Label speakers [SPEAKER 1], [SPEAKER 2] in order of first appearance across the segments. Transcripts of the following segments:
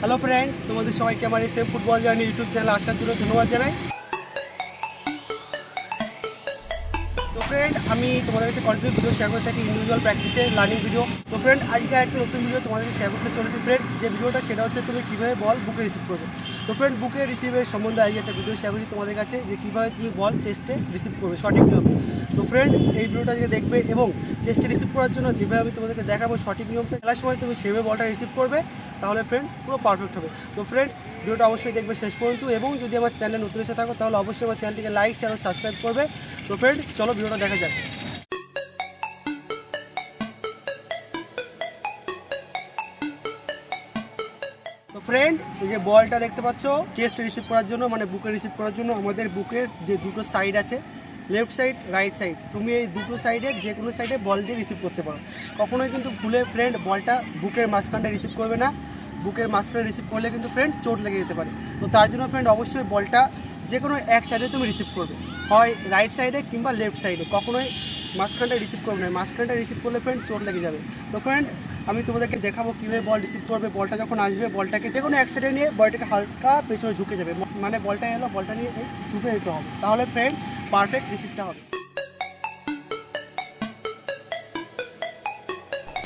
[SPEAKER 1] Hello friend তোমাদের সবাইকে আমার এই সেম ফুটবল জার্নি ইউটিউব চ্যানেলে আসার জন্য ধন্যবাদ জানাই। তো ফ্রেন্ড আমি তোমাদের কাছে কন্টিনিউ ভিডিও শেয়ার করে থাকি ইন্ডিভিজুয়াল প্র্যাকটিসে লার্নিং ভিডিও তো ফ্রেন্ড আজকে একটা নতুন ভিডিও তোমাদের শেয়ার করতে চলেছে ফ্রেন্ড যে ভিডিওটা সেটা হচ্ছে তুমি কীভাবে বল বুকে রিসিভ করবে। তো ফ্রেন্ড বুকে রিসিভের সম্বন্ধে আজকে একটা ভিডিও শেয়ার করছি তোমাদের কাছে যে কীভাবে তুমি বল চেস্টে রিসিভ করবে, সঠিক নিয়মে। তো ফ্রেন্ড এই ভিডিওটা আজকে দেখবে এবং চেস্টে রিসিভ করার জন্য যেভাবে আমি তোমাদেরকে দেখাবো সঠিক নিয়মটা খেলার সময় তুমি সেভাবে বলটা রিসিভ করবে, তাহলে ফ্রেন্ড পুরো পারফেক্ট হবে। তো ফ্রেন্ড ভিডিওটা অবশ্যই দেখবে শেষ পর্যন্ত এবং যদি আমার চ্যানেল নতুন এসে থাকো, তাহলে অবশ্যই আমার চ্যানেলটিকে লাইক ও সাবস্ক্রাইব করবে। তো ফ্রেন্ড চলো ভিডিওটা দেখা যাক। তো ফ্রেন্ড এই যে বলটা দেখতে পাচ্ছ চেস্ট রিসিভ করার জন্য মানে বুকে রিসিভ করার জন্য আমাদের বুকের যে দুটো সাইড আছে লেফট সাইড রাইট সাইড তুমি এই দুটো সাইডের যে কোনো সাইডে বল দিয়ে রিসিভ করতে পারো। কখনোই কিন্তু ফুলে ফ্রেন্ড বলটা বুকের মাঝখানটা রিসিভ করবে না। বুকের মাঝখানে রিসিভ করলে কিন্তু ফ্রেন্ড চোট লেগে যেতে পারে। তো তার জন্য ফ্রেন্ড অবশ্যই বলটা যে কোনো এক সাইডে তুমি রিসিভ করবে। হয় রাইট সাইডে কিংবা লেফট সাইডে কখনোই মাঝখানটা রিসিভ করবে না। মাঝখানটা রিসিভ করলে ফ্রেন্ড চোট লেগে যাবে। তো ফ্রেন্ড আমি তোমাদেরকে দেখাবো কীভাবে বল রিসিভ করবে। বলটা যখন আসবে বলটাকে যে কোনো অ্যাক্সিডেন্ট নিয়ে বলটাকে হালকা পেছনে ঝুঁকে যাবে। মানে বলটা এলো বলটা নিয়ে ঝুঁকে যেতে হবে। তাহলে ফ্রেন্ড পারফেক্ট রিসিভটা হবে।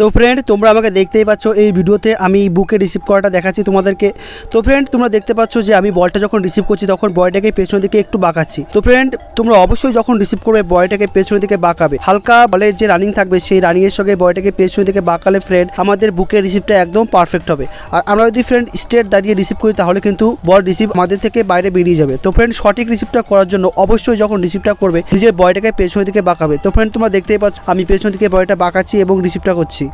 [SPEAKER 1] তো ফ্রেন্ড তোমরা আমাকে দেখতেই পাচ্ছ এই ভিডিওতে আমি বুকে রিসিভ করাটা দেখাচ্ছি তোমাদেরকে। তো ফ্রেন্ড তোমরা দেখতে পাচ্ছ যে আমি বলটা যখন রিসিভ করছি, তখন বয়টাকে পেছন দিকে একটু বাঁকাচ্ছি। তো ফ্রেন্ড তোমরা অবশ্যই যখন রিসিভ করবে বয়টাকে পেছনের দিকে বাঁকাবে। হালকা বলের যে রানিং থাকবে, সেই রানিং এর সঙ্গে বয়টাকে পেছনের দিকে বাঁকালে ফ্রেন্ড আমাদের বুকের রিসিভটা একদম পারফেক্ট হবে। আর আমরা যদি ফ্রেন্ড স্ট্রেট দাঁড়িয়ে রিসিভ করি, তাহলে কিন্তু বল রিসিভ আমাদের থেকে বাইরে বেরিয়ে যাবে। তো ফ্রেন্ড সঠিক রিসিভটা করার জন্য অবশ্যই যখন রিসিভটা করবে, নিজের বয়টাকে পেছনের দিকে বাঁকাবে। তো ফ্রেন্ড তোমরা দেখতেই পাচ্ছ, আমি পেছন দিকে বয়টা বাঁকাচ্ছি এবং রিসিভটা করছি।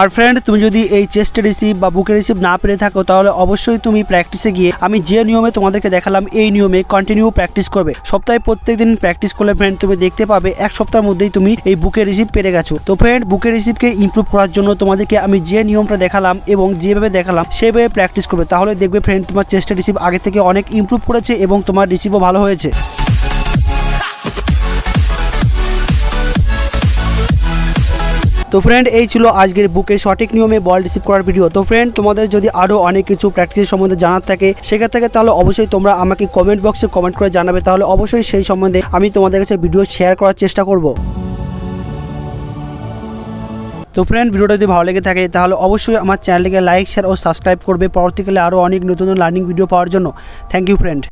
[SPEAKER 1] আর ফ্রেন্ড তুমি যদি এই চেস্ট রিসিভ বা বুকে রিসিভ না পেরে থাকো, তাহলে অবশ্যই তুমি প্র্যাকটিসে গিয়ে আমি যে নিয়মে তোমাদেরকে দেখালাম, এই নিয়মে কন্টিনিউ প্র্যাকটিস করবে। সপ্তাহে প্রত্যেক দিন প্র্যাকটিস করলে ফ্রেন্ড তুমি দেখতে পাবে এক সপ্তাহের মধ্যেই তুমি এই বুকে রিসিভ পেরে গেছো। তো ফ্রেন্ড বুকে রিসিভকে ইমপ্রুভ করার জন্য তোমাদেরকে আমি যে নিয়মটা দেখালাম এবং যেভাবে দেখালাম, সেভাবে প্র্যাকটিস করবে। তাহলে দেখবে ফ্রেন্ড তোমার চেস্টে রিসিভ আগে থেকে অনেক ইমপ্রুভ করেছে এবং তোমার রিসিভও ভালো হয়েছে। তো ফ্রেন্ড এই ছিল আজকের বুকের সঠিক নিয়মে বল রিসিভ করার ভিডিও তো ফ্রেন্ড তোমাদের যদি আরও অনেক কিছু প্র্যাকটিসের সম্বন্ধে জানার থাকে থেকে তাহলে অবশ্যই তোমরা আমাকে কমেন্ট বক্সে কমেন্ট করে জানাবে। তাহলে অবশ্যই সেই সম্বন্ধে আমি তোমাদের কাছে ভিডিও শেয়ার করার চেষ্টা করব। তো ফ্রেন্ড ভিডিওটা যদি ভালো লেগে থাকে, তাহলে অবশ্যই আমার চ্যানেলটিকে লাইক শেয়ার ও সাবস্ক্রাইব করবে। পরবর্তীকালে আরও অনেক নতুন লার্নিং ভিডিও পাওয়ার জন্য। Thank you friend